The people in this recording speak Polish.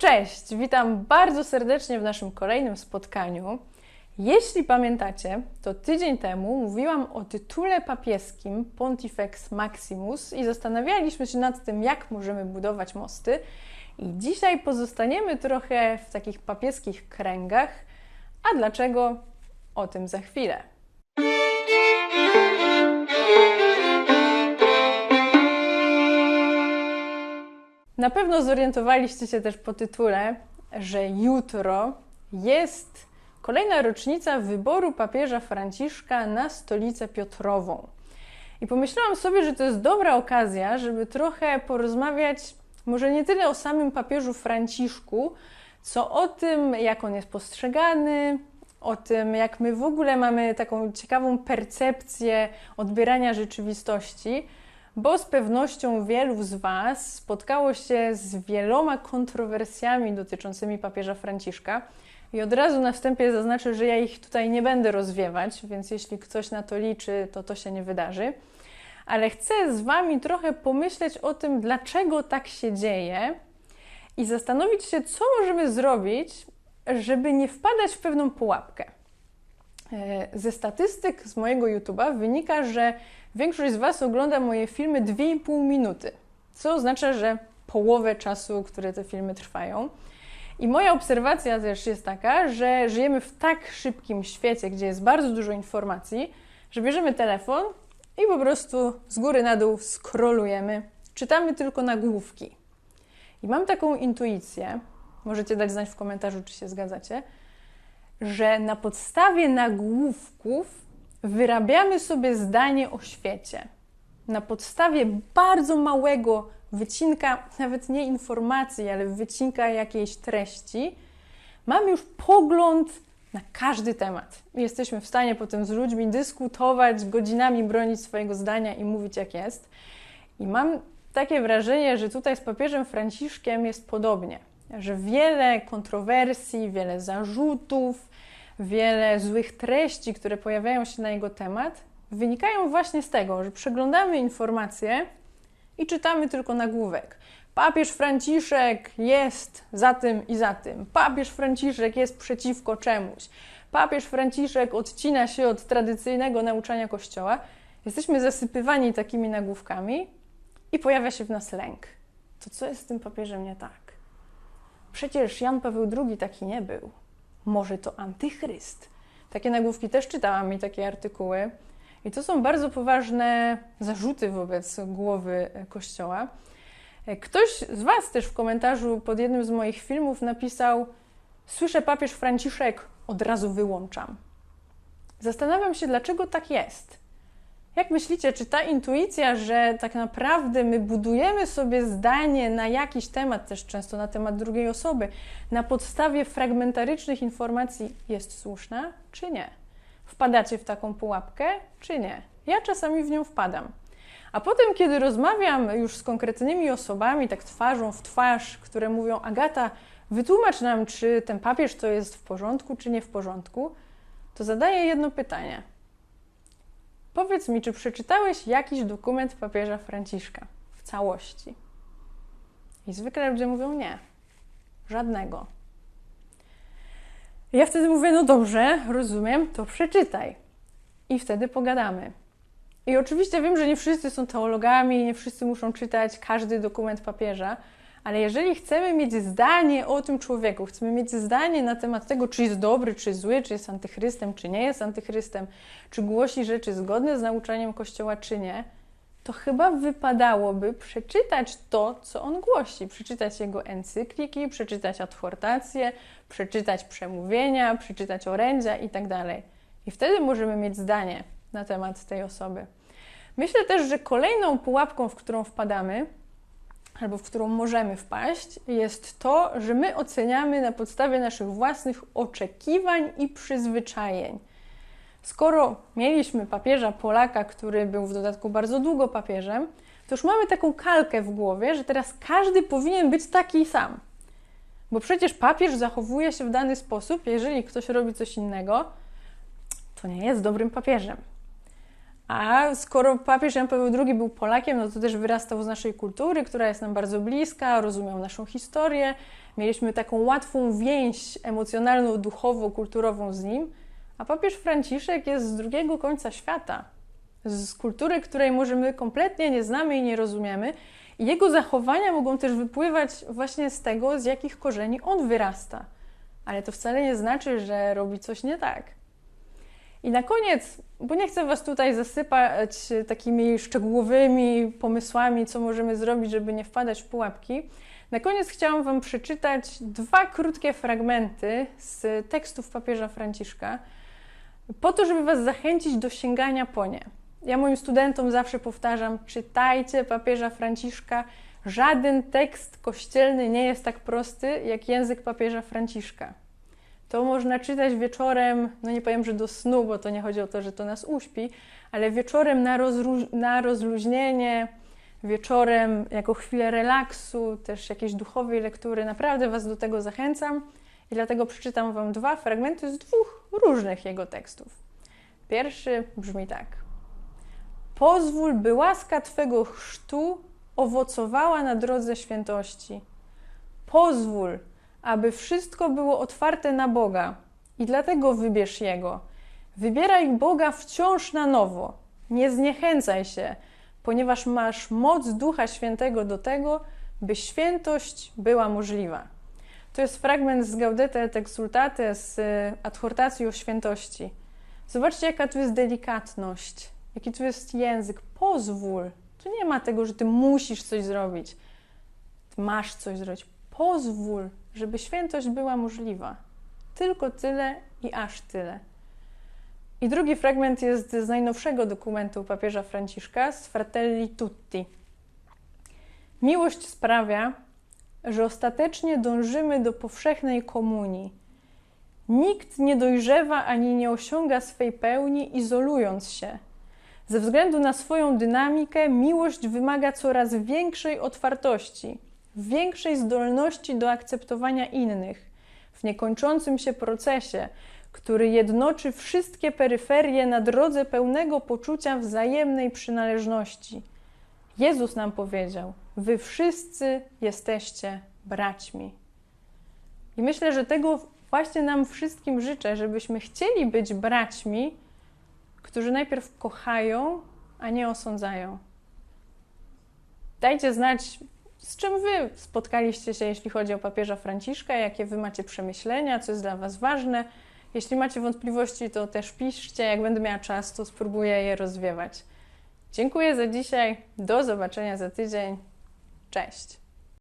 Cześć, witam bardzo serdecznie w naszym kolejnym spotkaniu. Jeśli pamiętacie, to tydzień temu mówiłam o tytule papieskim Pontifex Maximus i zastanawialiśmy się nad tym, jak możemy budować mosty. I dzisiaj pozostaniemy trochę w takich papieskich kręgach. A dlaczego? O tym za chwilę. Na pewno zorientowaliście się też po tytule, że jutro jest kolejna rocznica wyboru papieża Franciszka na stolicę Piotrową. I pomyślałam sobie, że to jest dobra okazja, żeby trochę porozmawiać może nie tyle o samym papieżu Franciszku, co o tym, jak on jest postrzegany, o tym, jak my w ogóle mamy taką ciekawą percepcję odbierania rzeczywistości bo z pewnością wielu z Was spotkało się z wieloma kontrowersjami dotyczącymi papieża Franciszka. I od razu na wstępie zaznaczę, że ja ich tutaj nie będę rozwiewać, więc jeśli ktoś na to liczy, to to się nie wydarzy. Ale chcę z Wami trochę pomyśleć o tym, dlaczego tak się dzieje i zastanowić się, co możemy zrobić, żeby nie wpadać w pewną pułapkę. E, ze statystyk z mojego YouTube'a wynika, że Większość z Was ogląda moje filmy 2,5 minuty, co oznacza, że połowę czasu, które te filmy trwają. I moja obserwacja też jest taka, że żyjemy w tak szybkim świecie, gdzie jest bardzo dużo informacji, że bierzemy telefon i po prostu z góry na dół scrollujemy, czytamy tylko nagłówki. I mam taką intuicję, możecie dać znać w komentarzu, czy się zgadzacie, że na podstawie nagłówków wyrabiamy sobie zdanie o świecie na podstawie bardzo małego wycinka, nawet nie informacji, ale wycinka jakiejś treści, mamy już pogląd na każdy temat. Jesteśmy w stanie potem z ludźmi dyskutować, godzinami bronić swojego zdania i mówić jak jest. I mam takie wrażenie, że tutaj z papieżem Franciszkiem jest podobnie, że wiele kontrowersji, wiele zarzutów, wiele złych treści, które pojawiają się na jego temat, wynikają właśnie z tego, że przeglądamy informacje i czytamy tylko nagłówek. Papież Franciszek jest za tym i za tym. Papież Franciszek jest przeciwko czemuś. Papież Franciszek odcina się od tradycyjnego nauczania Kościoła. Jesteśmy zasypywani takimi nagłówkami i pojawia się w nas lęk. To co jest z tym papieżem nie tak? Przecież Jan Paweł II taki nie był może to antychryst. Takie nagłówki też czytałam i takie artykuły. I to są bardzo poważne zarzuty wobec głowy Kościoła. Ktoś z Was też w komentarzu pod jednym z moich filmów napisał: Słyszę papież Franciszek, od razu wyłączam. Zastanawiam się, dlaczego tak jest. Jak myślicie, czy ta intuicja, że tak naprawdę my budujemy sobie zdanie na jakiś temat, też często na temat drugiej osoby, na podstawie fragmentarycznych informacji jest słuszna, czy nie? Wpadacie w taką pułapkę, czy nie? Ja czasami w nią wpadam. A potem, kiedy rozmawiam już z konkretnymi osobami, tak twarzą w twarz, które mówią: Agata, wytłumacz nam, czy ten papież to jest w porządku, czy nie w porządku, to zadaję jedno pytanie Powiedz mi, czy przeczytałeś jakiś dokument papieża Franciszka w całości? I zwykle ludzie mówią nie, żadnego. Ja wtedy mówię, no dobrze, rozumiem, to przeczytaj. I wtedy pogadamy. I oczywiście wiem, że nie wszyscy są teologami, nie wszyscy muszą czytać każdy dokument papieża, ale jeżeli chcemy mieć zdanie o tym człowieku, chcemy mieć zdanie na temat tego, czy jest dobry, czy zły, czy jest antychrystem, czy nie jest antychrystem, czy głosi rzeczy zgodne z nauczaniem Kościoła, czy nie, to chyba wypadałoby przeczytać to, co on głosi, przeczytać jego encykliki, przeczytać adhortacje, przeczytać przemówienia, przeczytać orędzia itd. Tak I wtedy możemy mieć zdanie na temat tej osoby. Myślę też, że kolejną pułapką, w którą wpadamy, albo w którą możemy wpaść, jest to, że my oceniamy na podstawie naszych własnych oczekiwań i przyzwyczajeń. Skoro mieliśmy papieża Polaka, który był w dodatku bardzo długo papieżem, to już mamy taką kalkę w głowie, że teraz każdy powinien być taki sam. Bo przecież papież zachowuje się w dany sposób, jeżeli ktoś robi coś innego, to nie jest dobrym papieżem. A skoro papież Jan Paweł II był Polakiem, no to też wyrastał z naszej kultury, która jest nam bardzo bliska, rozumiał naszą historię. Mieliśmy taką łatwą więź emocjonalną, duchową, kulturową z nim. A papież Franciszek jest z drugiego końca świata, z kultury, której może my kompletnie nie znamy i nie rozumiemy. I jego zachowania mogą też wypływać właśnie z tego, z jakich korzeni on wyrasta. Ale to wcale nie znaczy, że robi coś nie tak. I na koniec, bo nie chcę Was tutaj zasypać takimi szczegółowymi pomysłami, co możemy zrobić, żeby nie wpadać w pułapki, na koniec chciałam Wam przeczytać dwa krótkie fragmenty z tekstów papieża Franciszka, po to, żeby Was zachęcić do sięgania po nie. Ja moim studentom zawsze powtarzam: czytajcie papieża Franciszka. Żaden tekst kościelny nie jest tak prosty jak język papieża Franciszka. To można czytać wieczorem, no nie powiem, że do snu, bo to nie chodzi o to, że to nas uśpi, ale wieczorem na, na rozluźnienie, wieczorem jako chwilę relaksu, też jakiejś duchowej lektury. Naprawdę Was do tego zachęcam i dlatego przeczytam Wam dwa fragmenty z dwóch różnych jego tekstów. Pierwszy brzmi tak. Pozwól, by łaska Twego chrztu owocowała na drodze świętości. Pozwól, aby wszystko było otwarte na Boga i dlatego wybierz Jego. Wybieraj Boga wciąż na nowo. Nie zniechęcaj się, ponieważ masz moc Ducha Świętego do tego, by świętość była możliwa. To jest fragment z Gaudete et Exultate, z e, adhortacji o świętości. Zobaczcie, jaka tu jest delikatność, jaki tu jest język. Pozwól. Tu nie ma tego, że ty musisz coś zrobić. Ty masz coś zrobić. Pozwól, żeby świętość była możliwa. Tylko tyle i aż tyle. I drugi fragment jest z najnowszego dokumentu papieża Franciszka, z Fratelli Tutti. Miłość sprawia, że ostatecznie dążymy do powszechnej komunii. Nikt nie dojrzewa ani nie osiąga swej pełni, izolując się. Ze względu na swoją dynamikę, miłość wymaga coraz większej otwartości, większej zdolności do akceptowania innych, w niekończącym się procesie, który jednoczy wszystkie peryferie na drodze pełnego poczucia wzajemnej przynależności. Jezus nam powiedział: Wy wszyscy jesteście braćmi. I myślę, że tego właśnie nam wszystkim życzę, żebyśmy chcieli być braćmi, którzy najpierw kochają, a nie osądzają. Dajcie znać, z czym Wy spotkaliście się, jeśli chodzi o papieża Franciszka, jakie Wy macie przemyślenia, co jest dla Was ważne. Jeśli macie wątpliwości, to też piszcie. Jak będę miała czas, to spróbuję je rozwiewać. Dziękuję za dzisiaj. Do zobaczenia za tydzień. Cześć.